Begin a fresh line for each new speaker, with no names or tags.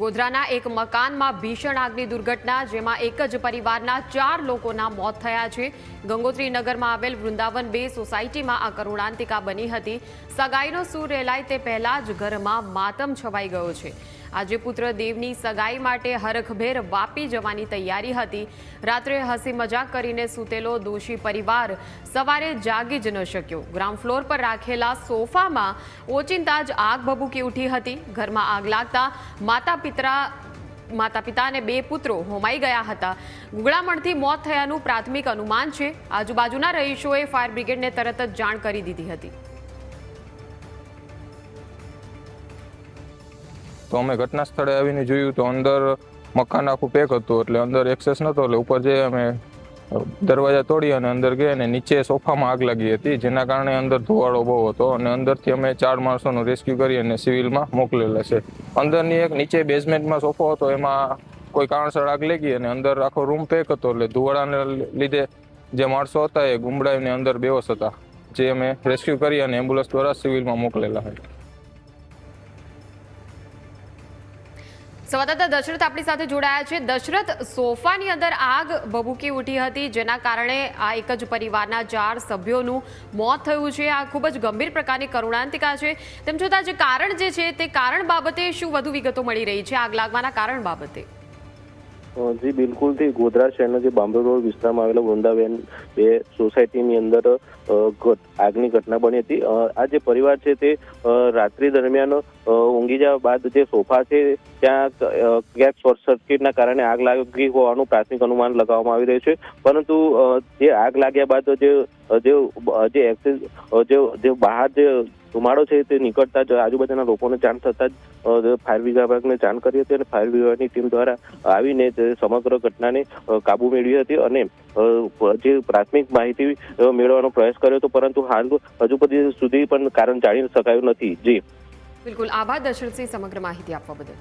ગોધરાના એક મકાનમાં ભીષણ આગની દુર્ઘટના, જેમાં એક જ પરિવારના ચાર લોકોના મોત થયા છે. ગંગોત્રી નગરમાં આવેલ વૃંદાવન બે સોસાયટીમાં આ કરુણાંતિકા બની હતી. સગાઈનો સૂર રેલાય તે પહેલા જ ઘરમાં માતમ છવાઈ ગયો છે. આજે પુત્ર દેવની સગાઈ માટે હરખભેર વાપી જવાની તૈયારી હતી. રાત્રે હસી મજાક કરીને સૂતેલો દોષી પરિવાર સવારે જાગી જ ન શક્યો. ગ્રાઉન્ડ ફ્લોર પર રાખેલા સોફામાં ઓચિંતા જ આગ ભભૂકી ઉઠી હતી. ઘરમાં આગ લાગતા માતા પિતા માતા પિતા અને બે પુત્રો હોમાઈ ગયા હતા. ગુગળામણથી મોત થયાનું પ્રાથમિક અનુમાન છે. આજુબાજુના રહીશોએ ફાયર બ્રિગેડને તરત જ જાણ કરી દીધી હતી.
તો અમે ઘટના સ્થળે આવીને જોયું તો અંદર મકાન આખું પેક હતું, એટલે અંદર એક્સેસ નહોતો, એટલે ઉપર જે અમે દરવાજા તોડી અને અંદર ગયા અને નીચે સોફામાં આગ લાગી હતી, જેના કારણે અંદર ધુવાળો બહુ હતો અને અંદરથી અમે ચાર માણસોનું રેસ્ક્યુ કરી અને સિવિલમાં મોકલેલા છે. અંદરની એક નીચે બેઝમેન્ટમાં સોફો હતો, એમાં કોઈ કારણસર આગ લાગી અને અંદર આખો રૂમ પેક હતો, એટલે ધુવાળાને લીધે જે માણસો હતા એ ગુમડાઈને અંદર બેહોશ હતા, જે અમે રેસ્ક્યુ કરી અને એમ્બ્યુલન્સ દ્વારા સિવિલમાં મોકલેલા હતા.
સંવાદદાતા દશરથ આપણી સાથે જોડાયા છે. દશરથ, સોફાની અંદર આગ ભભૂકી ઉઠી હતી, જેના કારણે આ એક જ પરિવારના ચાર સભ્યોનું મોત થયું છે. આ ખૂબ જ ગંભીર પ્રકારની કરુણાંતિકા છે. તેમ છતાં જે કારણ જે છે તે કારણ બાબતે શું વધુ વિગતો મળી રહી છે? આગ લાગવાના કારણ બાબતે.
જી બિલકુલથી ગોધરા શહેરના જે બાંબુ રોડ વિસ્તારમાં આવેલા વૃંદાબેન બે સોસાયટીની અંદર આગની ઘટના બની હતી. આ જે પરિવાર છે તે રાત્રિ દરમિયાન ઊંઘી જવા બાદ જે સોફા છે, ત્યાં ક્યાંક શોર્ટ સર્કિટના કારણે આગ લાગી હોવાનું પ્રાથમિક અનુમાન લગાવવામાં આવી રહ્યું છે. પરંતુ જે આગ લાગ્યા બાદ જે જે જે બહાર જે ધુમાડો છે તે નીકળતા જ આજુબાજુના લોકોને જાણ થતાં જ ફાયર વિભાગને જાણ કરી હતી અને ફાયર વિભાગની ટીમ દ્વારા આવીને સમગ્ર ઘટનાને કાબુ મેળવી હતી અને જે પ્રાથમિક માહિતી મેળવવાનો પ્રયાસ કર્યો હતો, પરંતુ હાલ હજુ સુધી પણ કારણ જાણી શકાયું નથી. જી.
બિલકુલ. આભાર દશરથસિંહ સમગ્ર માહિતી આપવા બદલ.